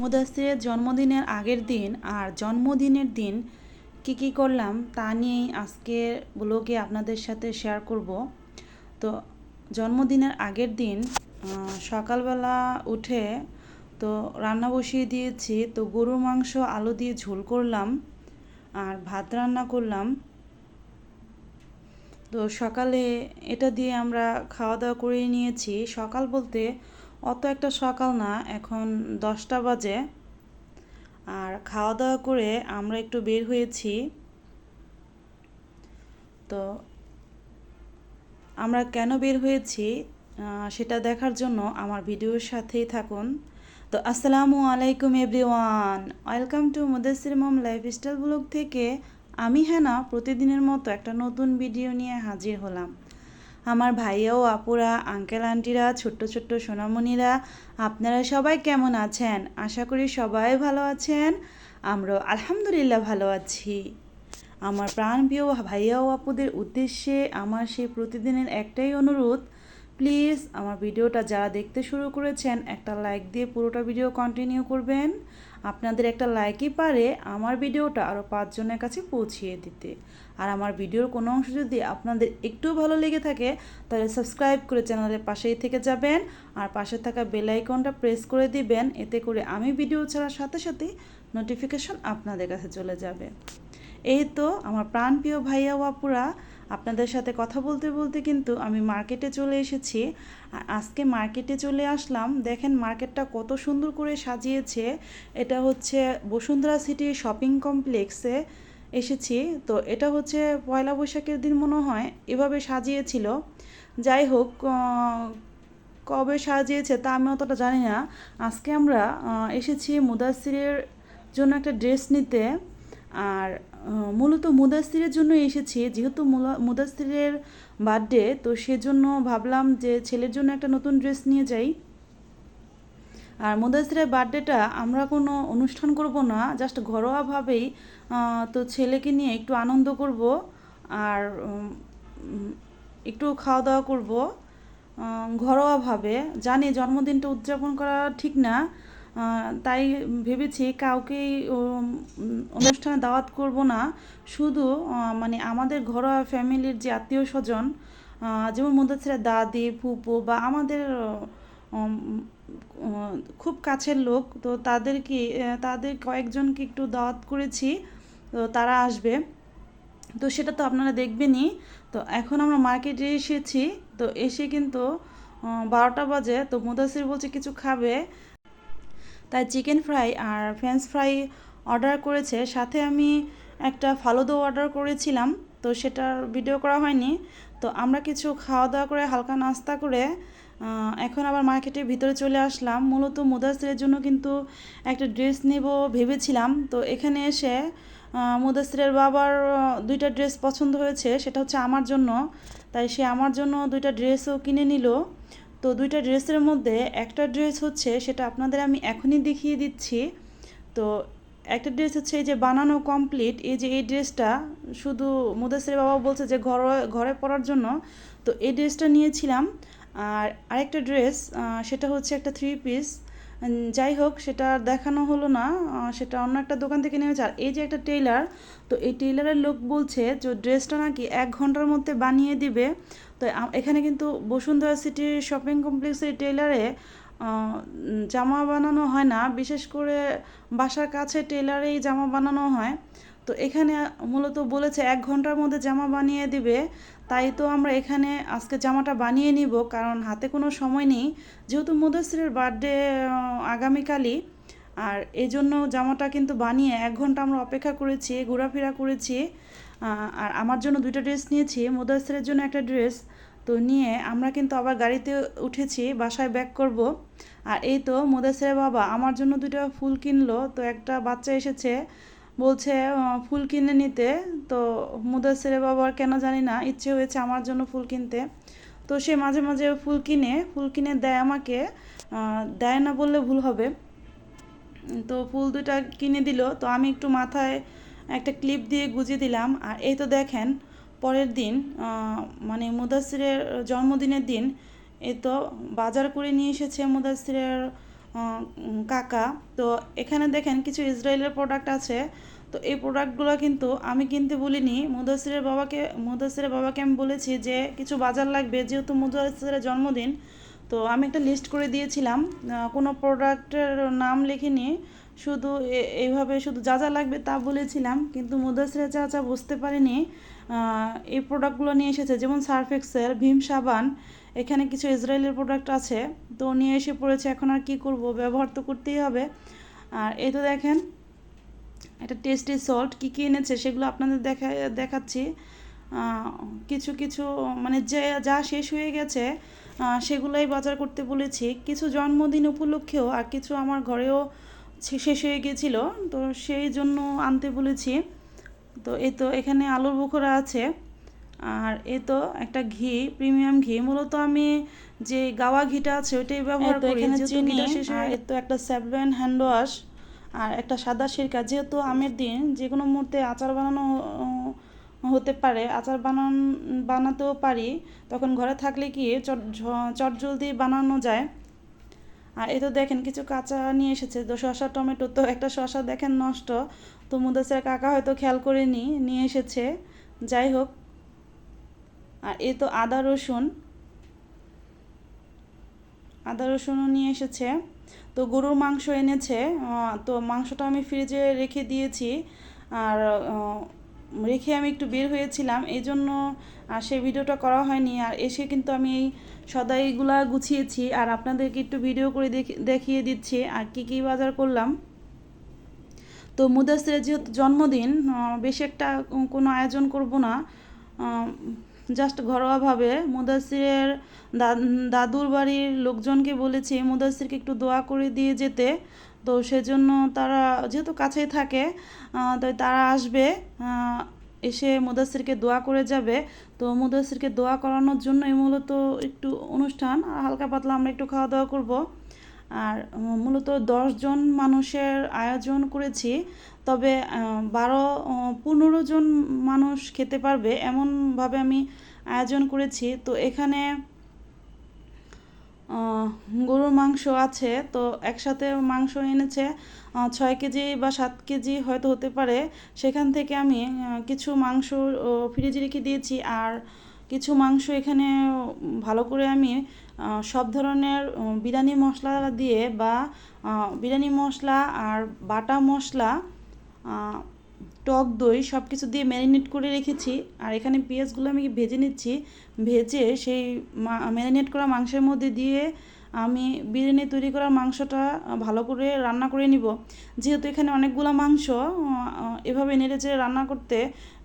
মুদাসিরের জন্মদিনের আগের দিন আর জন্মদিনের দিন কি কি করলাম তা নিয়েই আজকের ব্লগে আপনাদের সাথে শেয়ার করব। তো জন্মদিনের আগের দিন সকালবেলা উঠে তো রান্না বসিয়ে দিয়েছি, তো গরুর মাংস, আলু দিয়ে ঝোল করলাম আর ভাত রান্না করলাম। তো সকালে এটা দিয়ে আমরা খাওয়া দাওয়া করে নিয়েছি। সকাল বলতে অত একটা সকাল না, এখন দশটা বাজে। আর খাওয়া দাওয়া করে আমরা একটু বের হয়েছি। তো আমরা কেন বের হয়েছি সেটা দেখার জন্য আমার ভিডিওর সাথেই থাকুন। তো আসসালামু আলাইকুম everyone. Welcome to Mudasir mom lifestyle blog থেকে আমি হ্যানা প্রতিদিনের মতো একটা নতুন ভিডিও নিয়ে হাজির হলাম। আমার ভাইয়াও, আপুরা আঙ্কেল আন্টিরা ছোট্ট ছোট্ট সোনামণিরা, আপনারা সবাই কেমন আছেন? আশা করি সবাই ভালো আছেন। আমরাও আলহামদুলিল্লাহ ভালো আছি। আমার প্রাণপ্রিয় ভাইয়া ও আপুদের উদ্দেশ্যে আমার সেই প্রতিদিনের একটাই অনুরোধ প্লিজ আমার ভিডিওটা যারা দেখতে শুরু করেছেন, একটা লাইক দিয়ে পুরোটা ভিডিও কন্টিনিউ করবেন। আপনাদের একটা লাইকই পারে আমার ভিডিওটা আরও পাঁচজনের কাছে পৌঁছিয়ে দিতে। আর আমার ভিডিওর কোনো অংশ যদি আপনাদের একটু ভালো লেগে থাকে, তাহলে সাবস্ক্রাইব করে চ্যানেলের পাশেই থেকে যাবেন। আর পাশে থাকা বেল আইকনটা প্রেস করে দিবেন, এতে করে আমি ভিডিও ছাড়ার সাথে সাথেই নোটিফিকেশন আপনাদের কাছে চলে যাবে। এই তো আমার প্রাণপ্রিয় ভাইয়া ও আপুরা আপনাদের সাথে কথা বলতে বলতে কিন্তু আমি মার্কেটে চলে এসেছি। আজকে মার্কেটে চলে আসলাম। দেখেন মার্কেটটা কত সুন্দর করে সাজিয়েছে। এটা হচ্ছে বসুন্ধরা সিটি শপিং কমপ্লেক্সে এসেছি। তো এটা হচ্ছে পয়লা বৈশাখের দিন মনে হয়, এভাবে সাজিয়েছিল। যাই হোক কবে সাজিয়েছে তা আমি অতটা জানি না। আজকে আমরা এসেছি মুদাসিরের জন্য একটা ড্রেস নিতে। আর মূলত মুদাসিরের জন্য এসেছি। যেহেতু মুদাসিরের বার্থডে তো সেজন্য ভাবলাম যে ছেলের জন্য একটা নতুন ড্রেস নিয়ে যাই। আর মুদাসিরের বার্থডেটা আমরা কোনো অনুষ্ঠান করব না জাস্ট ঘরোয়াভাবেই তো ছেলেকে নিয়ে একটু আনন্দ করব আর একটু খাওয়া দাওয়া করব ঘরোয়াভাবে। জানি জন্মদিনটা উদযাপন করা ঠিক না তাই ভেবেছি কাউকেই অনুষ্ঠানে দাওয়াত করব না। শুধু মানে আমাদের ঘরোয়া ফ্যামিলির যে আত্মীয় স্বজন যেমন মুদাসিরের দাদি, ফুপু বা আমাদের খুব কাছের লোক, তো তাদেরকে তাদের কয়েকজনকে একটু দাওয়াত করেছি, তো তারা আসবে। তো সেটা তো আপনারা দেখবেনই। তো এখন আমরা মার্কেটে এসেছি, তো এসে কিন্তু বারোটা বাজে, তো মুদাসির বলছে কিছু খাবে। তাই চিকেন ফ্রাই আর ফ্রেঞ্চ ফ্রাই অর্ডার করেছে। সাথে আমি একটা ফালুদা অর্ডার করেছিলাম, তো সেটার ভিডিও করা হয়নি। তো আমরা কিছু খাওয়া দাওয়া করে হালকা নাস্তা করে এখন আবার মার্কেটের ভিতরে চলে আসলাম। মূলত মুদাসিরের জন্য কিন্তু একটা ড্রেস নেব ভেবেছিলাম। তো এখানে এসে মুদাসিরের বাবার দুইটা ড্রেস পছন্দ হয়েছে, সেটা হচ্ছে আমার জন্য। তাই সে আমার জন্য দুইটা ড্রেসও কিনে নিল। তো দুইটা ড্রেসের মধ্যে একটা ড্রেস হচ্ছে সেটা আপনাদের আমি এখনই দেখিয়ে দিচ্ছি। তো একটা ড্রেস হচ্ছে এই যে বানানো কমপ্লিট, এই যে এই ড্রেসটা শুধু মুদাসের বাবা বলছে যে ঘর ঘরে পরার জন্য। তো এই ড্রেসটা নিয়েছিলাম। আর আরেকটা ড্রেস সেটা হচ্ছে একটা থ্রি পিস যাই হোক, সেটা দেখানো হলো না। সেটা অন্য একটা দোকান থেকে নেমেছে আর এই যে একটা টেইলার, তো এই টেইলারের লোক বলছে যে, ড্রেসটা নাকি এক ঘণ্টার মধ্যে বানিয়ে দিবে। তো এখানে কিন্তু বসুন্ধরা সিটির শপিং কমপ্লেক্সের টেইলারে জামা বানানো হয় না। বিশেষ করে বাসার কাছে টেইলারেই জামা বানানো হয়। তো এখানে মূলত বলেছে এক ঘণ্টার মধ্যে জামা বানিয়ে দিবে, তাই তো আমরা এখানে আজকে জামাটা বানিয়ে নিব, কারণ হাতে কোনো সময় নেই। যেহেতু মুদাসিরের বার্থডে আগামীকালই, আর এই জন্য জামাটা কিন্তু বানিয়ে এক ঘণ্টা আমরা অপেক্ষা করেছি, ঘোরাফেরা করেছি আর আমার জন্য দুইটা ড্রেস নিয়েছি মুদাসিরের জন্য একটা ড্রেস। তো নিয়ে আমরা কিন্তু আবার গাড়িতে উঠেছি, বাসায় ব্যাক করব। আর এই তো মুদাসিরের বাবা আমার জন্য দুটো ফুল কিনলো, তো একটা বাচ্চা এসেছে বলছে ফুল কিনে নিতে। তো মুদাসিরের বাবার কেন জানি না, ইচ্ছে হয়েছে আমার জন্য ফুল কিনতে। তো সে মাঝে মাঝে ফুল কিনে ফুল কিনে দেয় আমাকে। দেয় না বললে ভুল হবে। তো ফুল দুইটা কিনে দিল। তো আমি একটু মাথায় একটা ক্লিপ দিয়ে গুজিয়ে দিলাম। আর এই তো দেখেন, পরের দিন মানে মুদাসিরের জন্মদিনের দিন এই তো বাজার করে নিয়ে এসেছে মুদাসিরের কাকা, তো এখানে দেখেন কিছু ইসরায়েলের প্রোডাক্ট আছে। তো এই প্রোডাক্টগুলো কিন্তু আমি কিনতে বলিনি মুদাসিরের বাবাকে মুদাসিরের বাবাকে আমি বলেছি যে কিছু বাজার লাগবে, যেহেতু মুদাসিরের জন্মদিন, তো আমি একটা লিস্ট করে দিয়েছিলাম। কোনো প্রোডাক্টের নাম লিখিনি, শুধু এইভাবে শুধু যা যা লাগবে তা বলেছিলাম, কিন্তু মুদাসিরের চাচা বুঝতে পারেনি এই প্রোডাক্টগুলো নিয়ে এসেছে। যেমন সার্ফ এক্সেল ভীম সাবান এখানে কিছু ইসরায়েলের প্রোডাক্ট আছে। তো নিয়ে এসে পড়েছে, এখন আর কি করব? ব্যবহার তো করতেই হবে। আর এই তো দেখেন একটা টেস্টি সল্ট কী কী এনেছে সেগুলো আপনাদের দেখা, দেখাচ্ছি। কিছু কিছু মানে যে, যা শেষ হয়ে গেছে সেগুলোই বাজার করতে বলেছি। কিছু জন্মদিন উপলক্ষেও আর কিছু আমার ঘরেও শেষ হয়ে গেছিল। তো সেই জন্য আনতে বলেছি। তো এই তো এখানে আলুর বোখরা আছে। আর এ তো একটা ঘি প্রিমিয়াম ঘি। মূলত আমি যে গাওয়া ঘিটা আছে ওইটাই ব্যবহার করি। এখানে চিনি, আর এ তো একটা সেভেন হ্যান্ড ওয়াশ আর একটা সাদা সিরকা। যেহেতু আমের দিন যে কোনো মুহূর্তে আচার বানানো হতে পারে। আচার বানান বানাতেও পারি। তখন ঘরে থাকলে কি চট চটজলদি বানানো যায়? আর এই তো দেখেন কিছু কাঁচা নিয়ে এসেছে। তো শসা, টমেটো তো একটা শসা দেখেন নষ্ট। তো মুদাসের কাকা হয়তো খেয়াল করেনি, নিয়ে এসেছে। যাই হোক। আর এই তো আদা, রসুন। আদা, রসুনও নিয়ে এসেছে। তো গরুর মাংস এনেছে। তো মাংসটা আমি ফ্রিজে রেখে দিয়েছি। আর রেখে আমি একটু বের হয়েছিলাম এই জন্য সেই ভিডিওটা করা হয়নি। আর এসে কিন্তু আমি এই সদাইগুলা গুছিয়েছি। আর আপনাদেরকে একটু ভিডিও করে দেখি- দেখিয়ে দিচ্ছি। আর কি কি বাজার করলাম। তো মুদাসিরের যেহেতু জন্মদিন বেশি একটা কোনো আয়োজন করব না। জাস্ট ঘরোয়াভাবে মুদাসিরের দাদুর বাড়ির লোকজনকে বলেছি, মুদাসিরকে একটু দোয়া করে দিয়ে যেতে। তো সেজন্য তারা, যেহেতু কাছেই থাকে তো তারা আসবে এসে মুদাসিরকে দোয়া করে যাবে। তো মুদাসিরকে দোয়া করানোর জন্যই মূলত একটু অনুষ্ঠান, আর হালকা পাতলা আমরা একটু খাওয়া দাওয়া করব। আর মূলত জন মানুষের আয়োজন করেছি, তবে বারো পনেরো জন মানুষ খেতে পারবে, এমনভাবে আমি আয়োজন করেছি। তো এখানে গরুর মাংস আছে, তো একসাথে মাংস এনেছে ছয় কেজি বা সাত কেজি হয়তো হতে পারে। সেখান থেকে আমি কিছু মাংস ফ্রিজে রেখে দিয়েছি আর কিছু মাংস এখানে, ভালো করে আমি সব ধরনের বিরিয়ানি মশলা দিয়ে বা বিরিয়ানি মশলা আর বাটা মশলা টক দই সব কিছু দিয়ে ম্যারিনেট করে রেখেছি। আর এখানে পেঁয়াজগুলো আমি ভেজে নিচ্ছি। ভেজে সেই ম্যারিনেট করা মাংসের মধ্যে দিয়ে আমি বিরিয়ানি তৈরি করা মাংসটা ভালো করে রান্না করে নিব। যেহেতু এখানে অনেকগুলো মাংস এভাবে নেড়ে চেড়ে রান্না করতে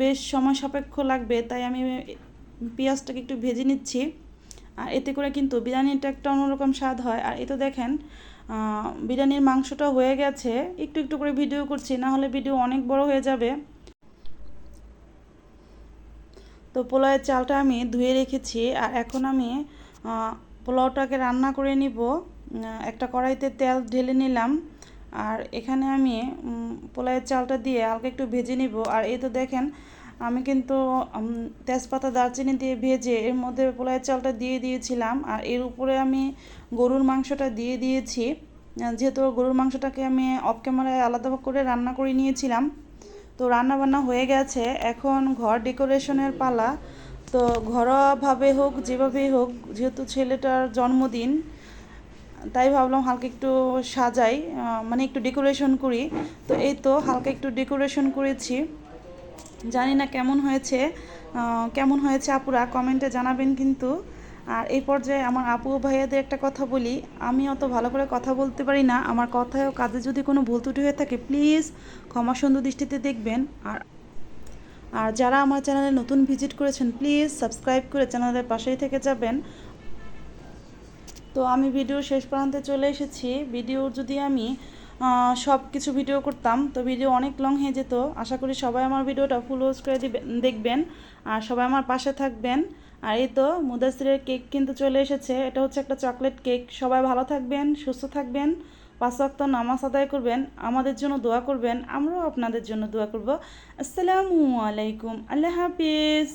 বেশ সময় সাপেক্ষ লাগবে তাই আমি পেঁয়াজটাকে একটু ভেজে নিচ্ছি। আর এতে করে কিন্তু বিরিয়ানিটা একটা অন্যরকম স্বাদ হয়। আর এতে দেখেন আহ, বিরিয়ানির মাংসটা হয়ে গেছে। একটু একটু করে ভিডিও করছি, না হলে ভিডিও অনেক বড় হয়ে যাবে। তো পোলাওয়ের চালটা আমি ধুয়ে রেখেছি, আর এখন আমি পোলাওটাকে রান্না করে নিব। একটা কড়াইতে তেল ঢেলে নিলাম, আর এখানে আমি পোলাওয়ের চালটা দিয়ে হালকা একটু ভেজে নিব। আর এই তো দেখেন আমি কিন্তু তেজপাতা দারচিনি দিয়ে ভেজে এর মধ্যে পোলাওয়ের চালটা দিয়ে দিয়েছিলাম। আর এর উপরে আমি গরুর মাংসটা দিয়ে দিয়েছি। যেহেতু গরুর মাংসটাকে আমি অফ ক্যামেরায় আলাদা করে রান্না করে নিয়েছিলাম। তো রান্না বান্না হয়ে গেছে। এখন ঘর ডেকোরেশনের পালা। তো ঘরোয়াভাবে হোক, যেভাবেই হোক, যেহেতু ছেলেটার জন্মদিন, তাই ভাবলাম হালকা একটু সাজাই। মানে একটু ডেকোরেশন করি। তো এই তো, হালকা একটু ডেকোরেশন করেছি। জানি না কেমন হয়েছে কেমন হয়েছে আপুরা, কমেন্টে জানাবেন কিন্তু। আর এই পর্যায়ে আমার আপু ভাইয়াদের একটা কথা বলি, আমি অত ভালো করে কথা বলতে পারি না, আমার কথায় ও কাজে যদি কোনো ভুল ত্রুটি হয়ে থাকে প্লিজ ক্ষমা সুন্দর দৃষ্টিতে দেখবেন। আর আর যারা আমার চ্যানেলে নতুন ভিজিট করেছেন প্লিজ সাবস্ক্রাইব করে চ্যানেলের পাশেই থেকে যাবেন। তো আমি ভিডিও শেষ প্রান্তে চলে এসেছি। ভিডিও যদি আমি সব কিছু ভিডিও করতাম। তো ভিডিও অনেক লং হয়ে যেত। আশা করি সবাই আমার ভিডিওটা ফুল ওয়াচ করে দেখবেন। আর সবাই আমার পাশে থাকবেন। আর এই তো মুদাসিরের কেক কিন্তু চলে এসেছে। এটা হচ্ছে একটা চকলেট কেক সবাই ভালো থাকবেন, সুস্থ থাকবেন। পাঁচ ওয়াক্ত নামাজ আদায় করবেন। আমাদের জন্য দোয়া করবেন। আমরাও আপনাদের জন্য দোয়া করব। আসসালামু আলাইকুম। আল্লাহ হাফিজ।